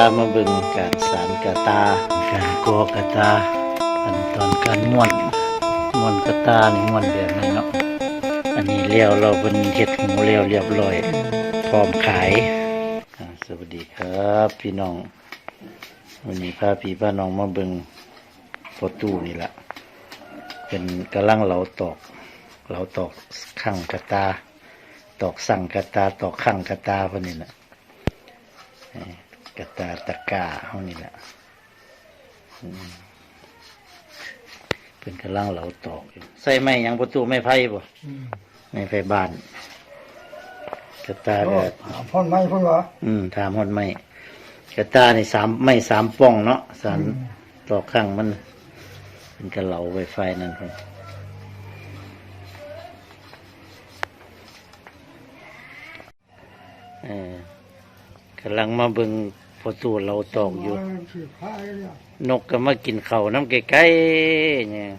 ามาเบิ่งการสารกระตา การกอกระตาขั้นตอนการม้วนม้วนกระตานี่ม้วนแบบนี้เนาะอันนี้เลี้ยวเราเป็นเฮ็ดหูเลี้ยวเรียบร้อยพร้อมขายสวัสดีครับพี่น้องวันนี้พาพี่พาน้องมาเบิ่งพอตู้นี่แหละเป็นกำลังเหลาตอกเหลาตอกข้างกระตา ตอกสั่งกระตาตอกข้างกระตาพวกนี้แหละ กระตาตะกร้าเท่านี้แหละอืมเป็นกำลังเหลาตอกอยู่ใส่ไม้หยังประตูไม่ไผ่บ่ไม่ไผ่บ้านกระตาก็พ่นไม้พ่นวะอืมถามหดไม่กระตาในสามไม่สามป่องเนาะสารตอกข้างมัน เป็นกระเหลาไวไฟนั่นครับเออกำลังมาเบิ่ง พอตูเราตอกอยู่ นกก็มากินเขาน้ำใกล้ๆเนี่ย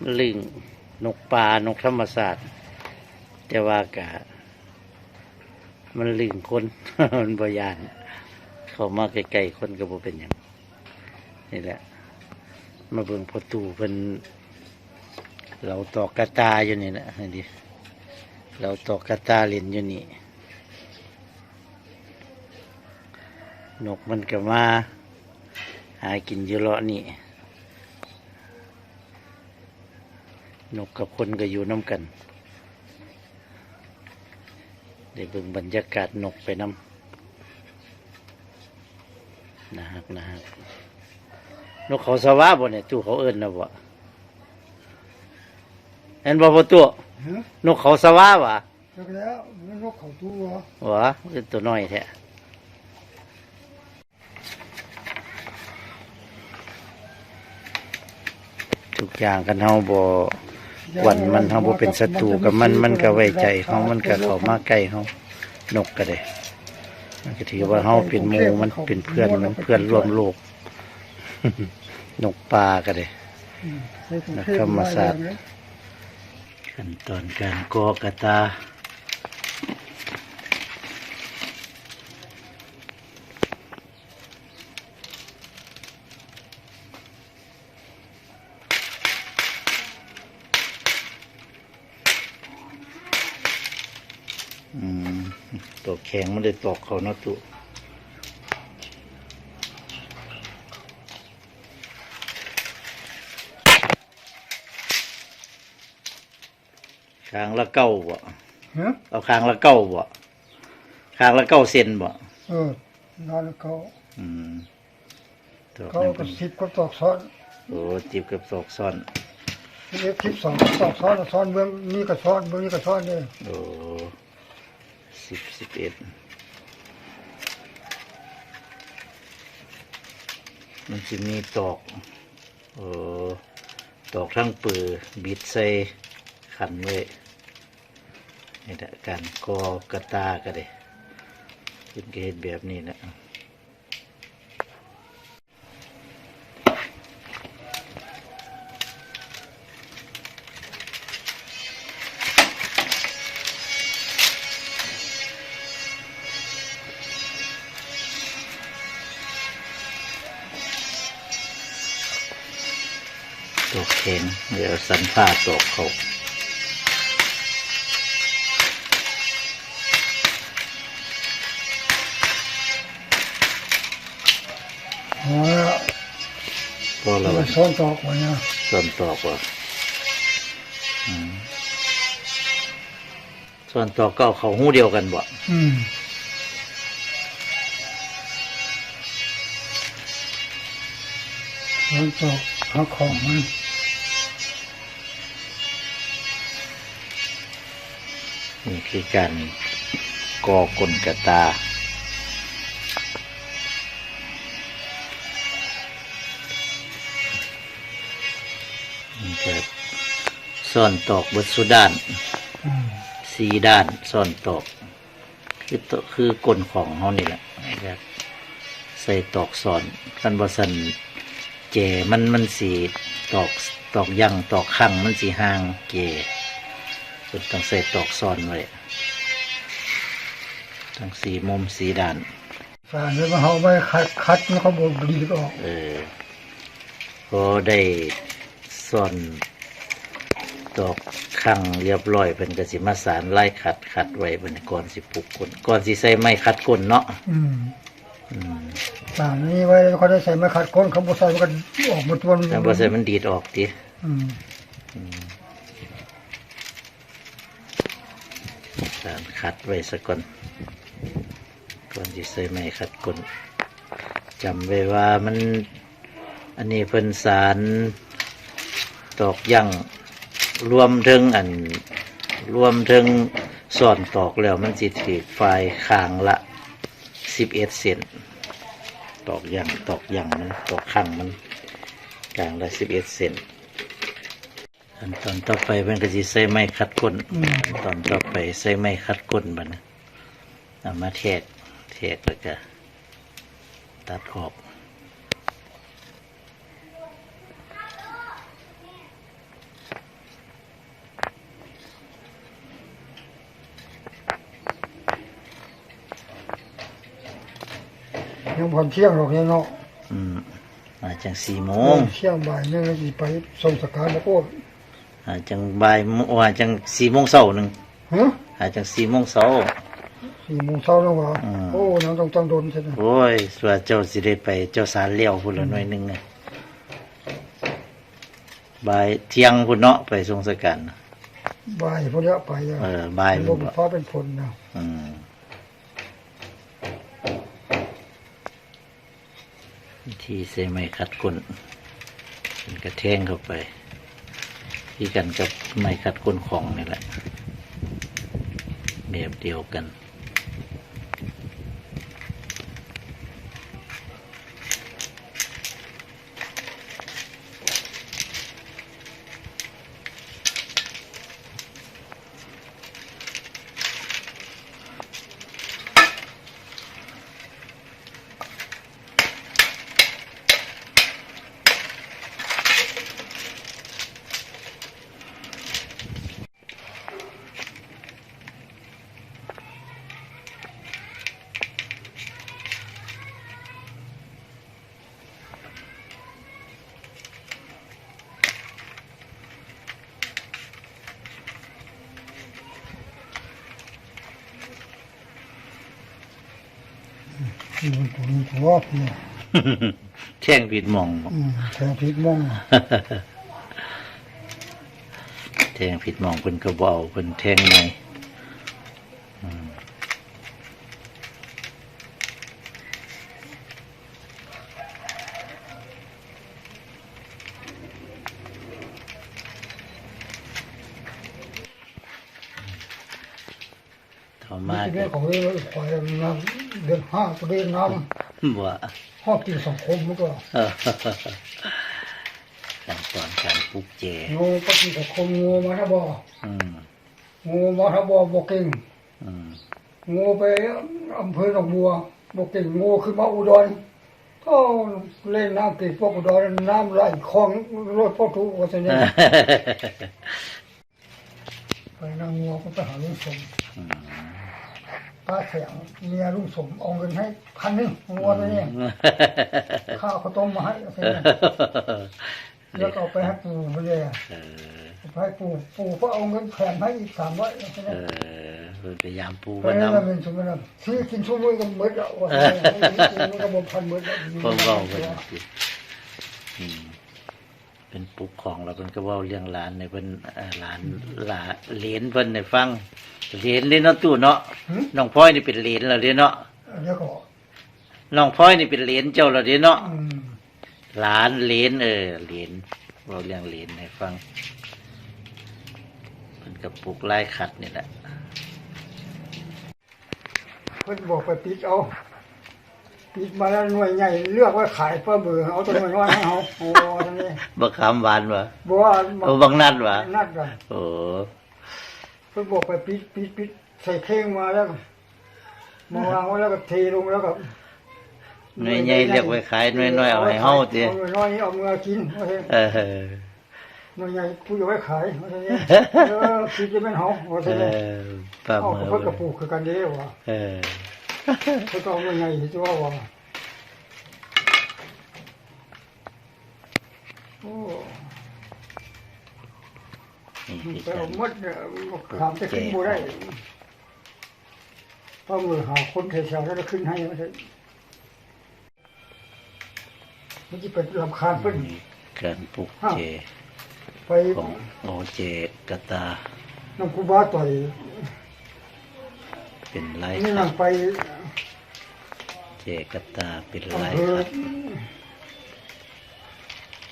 มันลึงนกป่านกธรรมศาสตร์แต่ว่ากะมันลึงคน มันบยาน เขามาใกลๆคนก็บ่เป็นอย่างนี่แหละ มาเบิ่งประตูเป็นเราตอกกระตาอยู่นี่นะนี่ดิเราตอกกระตาเล่นอยู่นี่ นกมันก็มาหากินอยู่เลาะนี่ นกกับคนก็อยู่น้ำกันได้เบิ่งบรรยากาศนกไปน้ำนะฮะนะฮะนกเขาสวาบ่เนี่ยตู้เขาเอิ้นนะบ่เห็นบ่บ่ตู้ฮะนกเขาสวาวะจักแล้วมันนกเขาตัววะคือตัวน้อยแท้ ทุกอย่างกันเฮาบ่วันมันเฮาบ่เป็นศัตรูกับมันมันก็ไว้ใจเฮามันก็เข้ามาใกล้เฮานกก็ได้มันก็ถือว่าเฮาเป็นหมู่มันเป็นเพื่อนมันเพื่อนร่วมโลก นกปลาก็ได้นักธรรมศาสตร์ขั้นตอนการกอกระตา ตัวแข็งไม่ได้ตอกเขาเนาะตุคางละเก้าบ่ฮะเอาคางละเก้าบ่คางละเก้าเซนบ่เออนั่นเขาอืมตอกเขานั่นก็เป็นสิบก็ตอกซ้อนโอ้จิบกับตอกซ้อนเรียกสิบสองก็ตอกซ้อนซ้อนเมืองนี้ก็ซ้อนเมืองนี้ก็ซ้อนเลยโอ้ สิบสิบเอ็ดมันจะมีตอกเออตอกทั้งปือบิดใส่ขันไว้นี่แหละการกอกระตาก็ได้เป็นเกตแบบนี้นะ ตอกแข็งเดี๋ยวสันผ้าตกเขาอ๋อพอเราแล้วซ้อนตอกไว้นะส่วนตอกว่าอืมส่วนตอกก็เขาหู้เดียวกันบ่อืมซ้อนตอกหาของมัน นี่คือการก่อกลกระตานี่ก็ซ่อนตอกเบดสุด้านสีด้านซ่อนตอก คือตคือกลของเขานี่แหละนะครับใส่ตอกซ่อนกันบสันเจมันมันสีตอกตอกยังตอกขังมันสีห่างเจ เป็นต้องใส่ตอกซ่อนไว้ทั้งสีมุมสีด้านสารเนี่ยมันเขาไม่คัดคัดมันเขาบอกดีก็ออก เออพอได้ซ่อนดอกข้างเรียบร้อยเป็นกสิมาสารไล่ขัดขัดไว้บนก่อนสิปลูกก้นก่อนสิใส่ไม้ขัดก้นเนาะอืมอืมสารนี้ไว้แล้วเขาได้ใส่ไม่คัดก้นเขาบอกใส่มันก็ออกหมดตัวแต่พอใส่มันดีดออกทีอืม สารขัดไว้สักก่อนก่อนสิใส่ไม้ขัดก้นจำไว้ว่ามันอันนี้เพิ่นสารตอกยั่งรวมถึงอันรวมถึงสอนตอกแล้วมันสิถือไฟคางละสิบเอ็ดเซนตอกยั่งตอกยั่งมันตอกข้างมันกลางละสิบเอ็ดเซน อันตอนต่อไปมันก็สิใส่ไม้คัดก้นอืมตอนต่อไปใส่ไม้คัดก้นบัดนเอามาแทกแทกแล้วก็ตัดออกยังพอเที่ยงหรอกเนี่ยเนาะอืมอาจังสี่โมงเที่ยงบ่ายเนี่ยเราจะไปส่งสการแล้วก็ อาจังบ่ายโมงอาจังสี่โมงเช้าหนึ่งฮะอาจังสี่โมงเช้า สี่โมงเช้าแล้วว่าอืม โอ้นังต้องต้องโดนใช่ไหมโอ้ยส่วนเจ้าสิได้ไปเจ้าสารเลี้ยวพุ่นละหน่อยหนึงไงบ่ายเที่ยงพุ่นเนาะไปทรงสการน่ะ บ่ายพวกเนี้ยไปอะเออบ่ายเป็นพุ่ลนมบ่ฟ้าเป็นฝนนะอืมวิธีใส่ไม้ขัดก้นเป็นกระแทงเข้าไป ที่กันกับไม้ขัดก้นของนี่แหละแบบเดียวกัน อืมผมผมว่าเนี่ยแท่งผิดหมองบ่อืมแทงพริกมองแทงผิดหมองเป็นกระเบเอาเป็นแทงไงอืมต่อมา ที่ ก็ เรื่องของเรื่องปล่อยน้ำเดือนห้าก็เดือนน้บ่ำห้องกินสังคมมันก็ขั้นตอนการปลูกเจงูปฏิสังคมงูมาถ้าบ่อืมงูมาถ้าบ่บ่เก่งอืมงูไปอำเภอหนองบัวบ่เก่งงูขึ้นมาอุดรก็เล่นน้ำติดพวกอุดรน้ำไหลคลองรถพ่อทุกว่าจะเนี่ยไปนั่งงัวก็ไปหาลุงสม ป้าเสียงเมียลุงสมเอาเงินให้พันหนึ่งงัวตัวนี้ข้าวข้าวต้มมาให้เสร็จแล้วก็เอาไปให้ปู่ไปเลยอะเออไปให้ปู่ปู่ก็เอาเงินแถมให้อีกสามร้อยใช่ไหมเออเพิ่นพยายามปูไปว่านั่นน้ำเงินสมนั้นที่กินชั่วโมงก็หมดแล้วว่ามันก็บ่พันหมดแล้วเพิ่นเว้าเพิ่นสิอืม เป็นปลูกของแล้วเพิ่นก็เว้าเรื่องหลานในเพิ่นเอ่อหลานหลานเหลนเพิ่นให้ฟังเหลนเลยเนาะตู่เนาะน้องพลอยนี่เป็นเหลนแล้วเด้เนาะเดี๋ยวก็น้องพลอยนี่เป็นเหลนเจ้าแล้วเด้เนาะอืมหลานเหลนเออเหลนเว้าเรื่องเหลนให้ฟังเพิ่นก็ปลูกลายขัดนี่แหละเพิ่นบอกไปปิดเอา ปิดมาแล้วหน่วยใหญ่เลือกไว้ขายเพื่อเบื่อเอาตัวหน่วยน้อยให้เอาโอ้ตรงนี้บักขามหวานวะบอกว่าโอ้บักนัดวะนัดกันโอ้เพิ่นบอกไปปิดปิดปิดใส่เข่งมาแล้วก็มาวางไว้แล้วก็เทลงแล้วก็หน่วยใหญ่เรียกไว้ขายหน่วยน้อยเอาให้เฮาติเอาหน่วยน้อยนี่เอาเมื่อกินว่าซั่นเออหน่วยใหญ่กูเอาไว้ขายว่าซั่นนี่เออคิดจะเป็นเฮาว่าเอซั่นนี่อป้าเอาเมืกับอเพิ่นกับปลูกคือกันเด้ว่าเออ เขาต้องยังไงที่ว่าว่าโอ้นี่มันคือไปกาเอารหมดเนี่ยขามจะขึ้นบ่ได้ต้องมือหาคนแถวๆแล้วขึ้นให้มันจะมันจะเป็นลำคาญเพิ่นมีการปลูกเจไปของโอเจกตาน้ำกูบาต่อย เป็นลายนี่ขันั่ดงไปเจกตาเป็นอำลายเภอขัด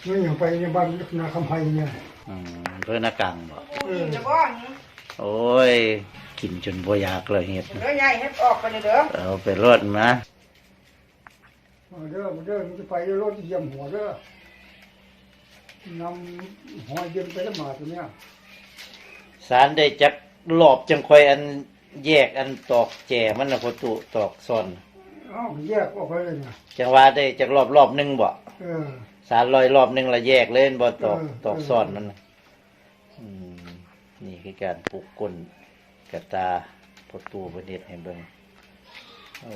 นี่อย่างไปในบ้านนาคำไพเนี่ยอืมเพื่อนอากังบ่เออจะบ้อนโอ้ย กินจนบ่อยากเลยเฮ็ดเด้อใหญ่ให้ออกไปเลยเด้อเอาไปรดมามาเด้อมาเด้อมันจะไปเด้อรถเยี่ยมหัวเด้อนำหอยเย็นไปละหมาดตัวเนี้ยสารได้จักรอบจังค่อยอัน แยกอันตอกแจมันน่ะพอตุตอกซ่อนเอ้าแยกออกไปเลยเนี่ยจังว่าได้จักรอบรอบหนึงบ่เออ สารลอยรอบหนึงละแยกเล่นบ่ตอกเออ ตอกซ่อนมันน่ะอืมนี่คือการปลูกก้นกระตาพอตูประเด็ดให้เบิ่งโอ้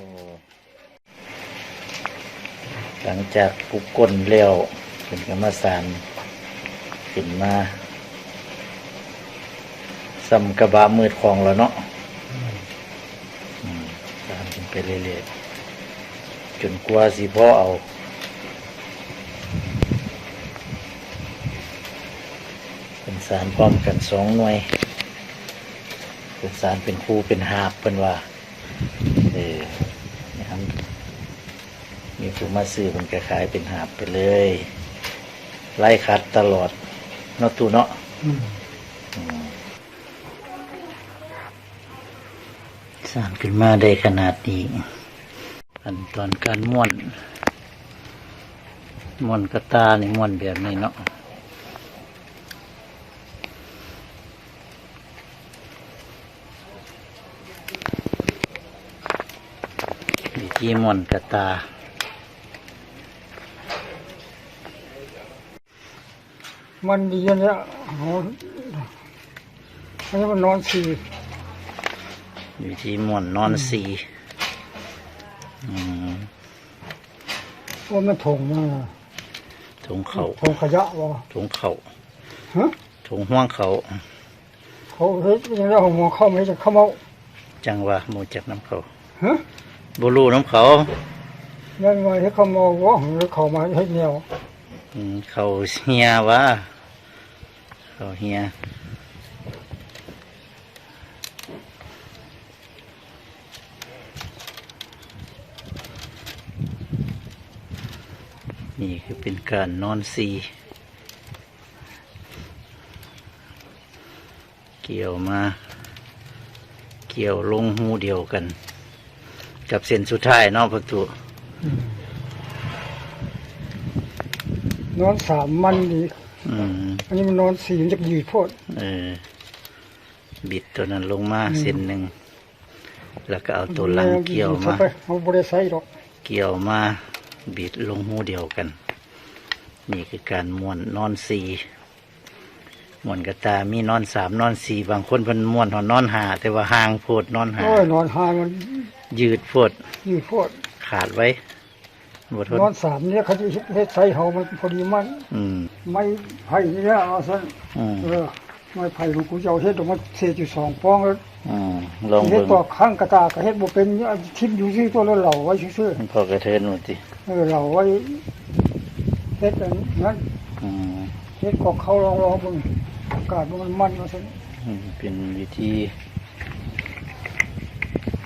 หลังจากปลูกก้นแล้วเป็นกรรมสารขึ้นมาซ้ำกระบะมืดของแล้วเนาะอืมตามขึ้นไป เรื่อยๆจนกว่าสิพ่อเอาเป็นสารพร้อมกันสองหน่วยเป็นสารเป็นคู่เป็นหาบเป็นว่าเออนะครับมีผู้มาซื้อมันก็ขายเป็นหาบไปเลย ไล่คัดตลอดเนาะตูเนาะ อืม อืม สร้างขึ้นมาได้ขนาดนี้ขั้นตอนการม้วนม้วนกระตาในี่ม้วนแบบนี้เนาะวิธีม้วนกระตามันดีอันเนี่ยโหอันนี้มันนอนสี่ วิธีม้วนนอนสีอืมว่ามันถงนะถุงเขาถงขยะวะถุงเขาฮะถุงห่วงเขา เขาเฮ็ดยังได้เอาหัวเข้าไม่จะเข้ามาจังว่าหมูจากน้ำเขาฮะบุรูน้ำเขายังไงให้เขามาว่าหรือเขามาให้แนวอืมเขาเฮียว่าเขาเฮียนี่คือเป็น การนอนสีเกี่ยวมา เกี่ยวลงหูเดียวกัน กับเส้นสุดท้ายเนอกประตูนอนสามมันดีอืมอันนี้มันนอนสี่มันจะยืดโพดเออ บิดตัวนั้นลงมาเส้นหนึ่ง แล้วก็เอาตัวหลังเกี่ยวมาไปเอาบริใส่ดอกเกี่ยวมาบิดลงหูเดียวกัน นี่คือการม้วนนอนสีม้วนกระตามีนอนสามนอนสี่บางคนเพิ่นม้วนหอนนอนหาแต่ว่าห่างโพดนอนหาโอ้ยนอนหายมันยืดโพดยืดโพดขาดไว้บทนนอนสามเนี่ยเขาจะเฮ็ดใส่เฮามันพอดีมันอืมไม่ไผ่นี่แหละเอาซะอืมเออไม่ไผ่ของกูจะเอาเฮ็ดออกมาเศษอยู่สองฟองแล้วอืมลองเฮ็ดเบิ่งต่อข้างกระตากก็เฮ็ดบ่เป็นเนี่ยทิ่มอยู่ซื่อตัวแล้วเหล่าไว้ซื่อพอกระเทินหมดสิๆเออเหล่าไว้ เฮ็ดอันนั้นอืมเฮ็ดกอกเขาลองๆเบิ่งอากาศมันมันว่าซั่นอืมเป็นวิธี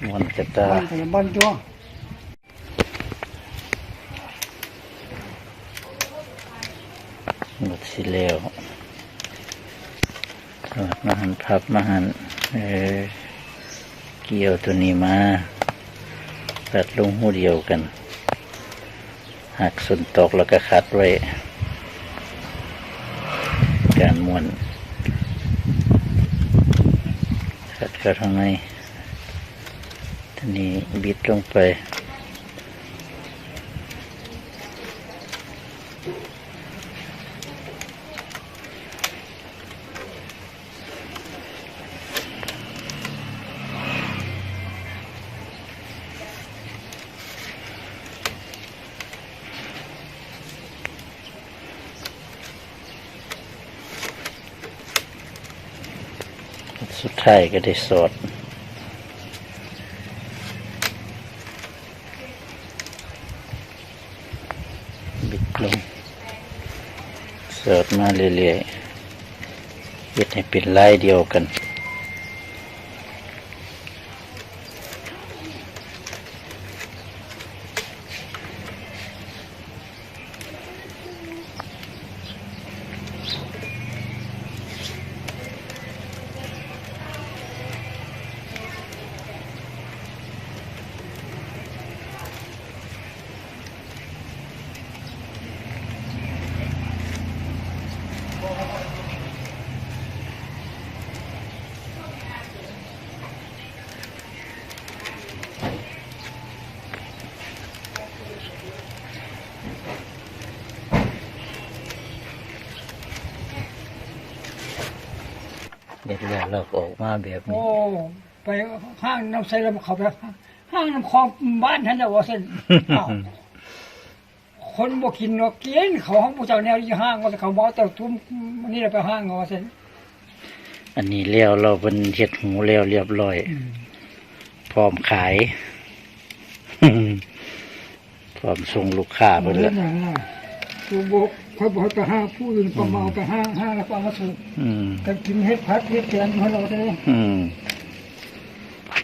ม้วนกระตามันแต่ละมันจ้วหมดสิแล้วถอดมาหันพับมาหันเออเกี่ยวตัวนี้มาตัดลงหูเดียวกัน หักส่วนตอกแล้วก็คัดไว้ การม้วนคัดเข้าข้างในทีนี้บิดลงไป สุดท้ายก็ได้สอดบิดลงเสิร์ฟมาเรื่อยๆเย็ดให้เป็นลายเดียวกัน เด็ดแล้วเราก็ออกมาแบบโอ้นี้ไปห้างน้ำใสแล้วเขาไปห้างน้ำคลองบ้านท่านน่ะว่าเส้นอ้าวคนบ่กินเนาะกินเขาห้องผู้เจ้าแนวที่ห้างว่าแต่เขาบอกแต่ทุ่มวันนี้เราไปห้างว่าเส้นอันนี้เลี้ยวเราเป็นเห็ดหูเลี้ยวเรียบร้อย พร้อมขาย พร้อมส่งลูกค้าไปบ่แล้เล่วนอย่างนั้นตัวบอก คอยบอกให้ไปห้างผู้อื่นก็มาเอาไปห้างห้างแล้วก็เอามาสู่อืม กันกินเฮ็ดพัดเฮ็ดแกงให้เราได้อืม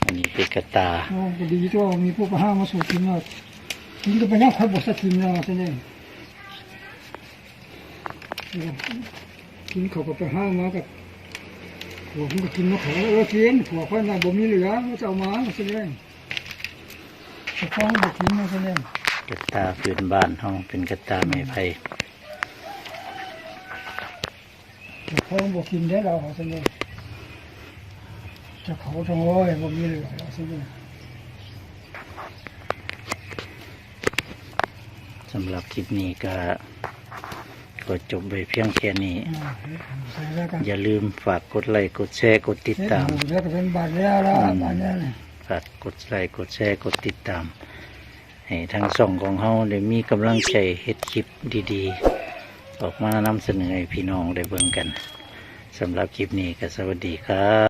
อันนี้เป็นกระตา โอ้ก็ดีตัวมีผู้ไปห้างมาสู่กินเนาะกินก็ไปยังคอยบอกสักกินเนาะเส้นเองกินเขาก็ไปห้างมากับผัวผมก็กินมะขามเออกินผัวค่อยมาบ่มีเหลือก็จะเอามาสิเองแต่พ่อบ่กินมาสิเองกระตาพื้นบ้านห้องเป็นกระตาไม้ไผ่ แต่พ่อบ่กินได้เราสิเองจะเขาทั้งโอ้ยบ่มีเหลือเราสิเองสำหรับคลิปนี้ก็ก็จบไปเพียงแค่นี้อ่าใส่แล้วกันอย่าลืมฝากกดไลค์กดแชร์กดติดเฮ็ดตาม หูแล้วก็เป็นบาดแล้วละบาดแล้วนี่ฝากกดไลค์กดแชร์กดติดตาม ให้ทางช่องของเฮาได้มีกำลังใจเฮ็ดคลิปดีๆ ออกมานำเสนอให้พี่น้องได้เบิ่งกันสำหรับคลิปนี้ก็สวัสดีครับ